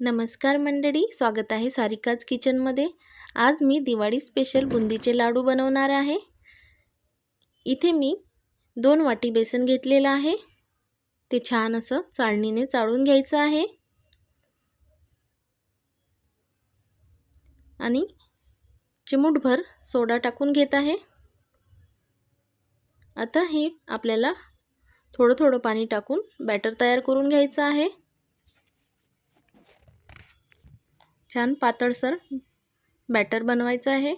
नमस्कार मंडळी स्वागत आहे सारिकाज किचनमध्ये. आज मी दिवाळी स्पेशल बुंदीचे लाडू बनवणार आहे. इथे मी दोन वाटी बेसन घेतलेलं आहे. ते छान असं चाळणीने चाळून घ्यायचं आहे. आणि चिमूटभर सोडा टाकून घेत आहे. आता हे आपल्याला थोडं थोडं पाणी टाकून बॅटर तयार करून घ्यायचं आहे. छान पातळसर बॅटर बनवायचं आहे.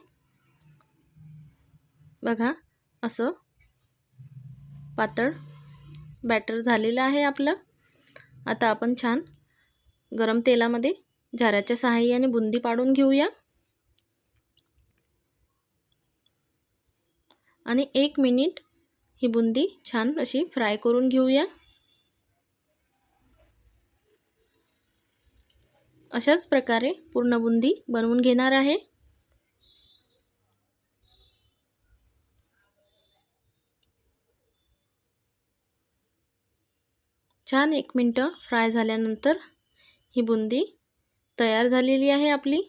बघा असं पातळ बॅटर झालेलं आहे आपलं. आता आपण छान गरम तेलामध्ये झाऱ्याच्या सहाय्याने बुंदी पाडून घेऊया. आणि एक मिनिट ही बुंदी छान अशी फ्राय करून घेऊया. अशाच प्रकारे पूर्ण बुंदी बनवून घेणार आहे. छान एक मिनटं फ्राय झाल्यानंतर ही बुंदी तयार झालेली आहे आपली.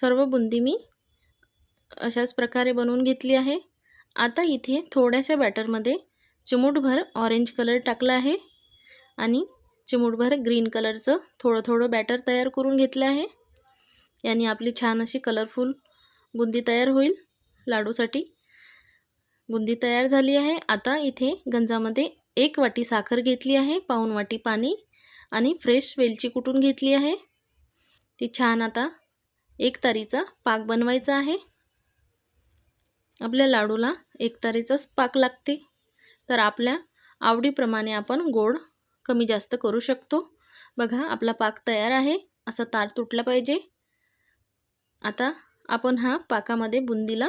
सर्व बुंदी मी अशाच प्रकारे बनवून घेतली आहे. आता इथे थोड्याशा बॅटरमध्ये चिमूटभर ऑरेंज कलर टाकला आहे आणि चिमूटभर ग्रीन कलरचं थोडं थोडं बॅटर तयार करून घेतलं आहे. याने आपली छान अशी कलरफुल बुंदी तयार होईल लाडूसाठी. बुंदी तयार झाली आहे. आता इथे गंजामध्ये एक वाटी साखर घेतली आहे पाऊन वाटी पाणी आणि फ्रेश वेलची कुटून घेतली आहे. ती छान आता एक तारीचा पाक बनवायचा आहे. आपल्या लाडूला एक तारीचाच पाक लागते. तर आपल्या आवडीप्रमाणे आपण गोड कमी जास्त करू शकतो. बघा आपला पाक तयार आहे. असा तार तुटला पाहिजे. आता आपण हा पाकामध्ये बुंदीला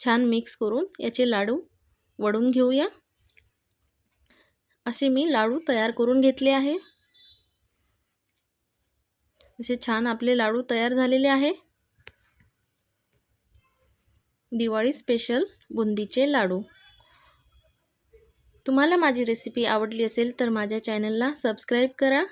छान मिक्स करून याचे लाडू वडून घेऊया. असे मी लाडू तयार करून घेतले आहे. असे छान आपले लाडू तयार झालेले आहे. दिवाळी स्पेशल बुंदीचे लाडू. तुम्हाला माझी रेसिपी आवडली असेल तर माझ्या चॅनलला सबस्क्राईब करा.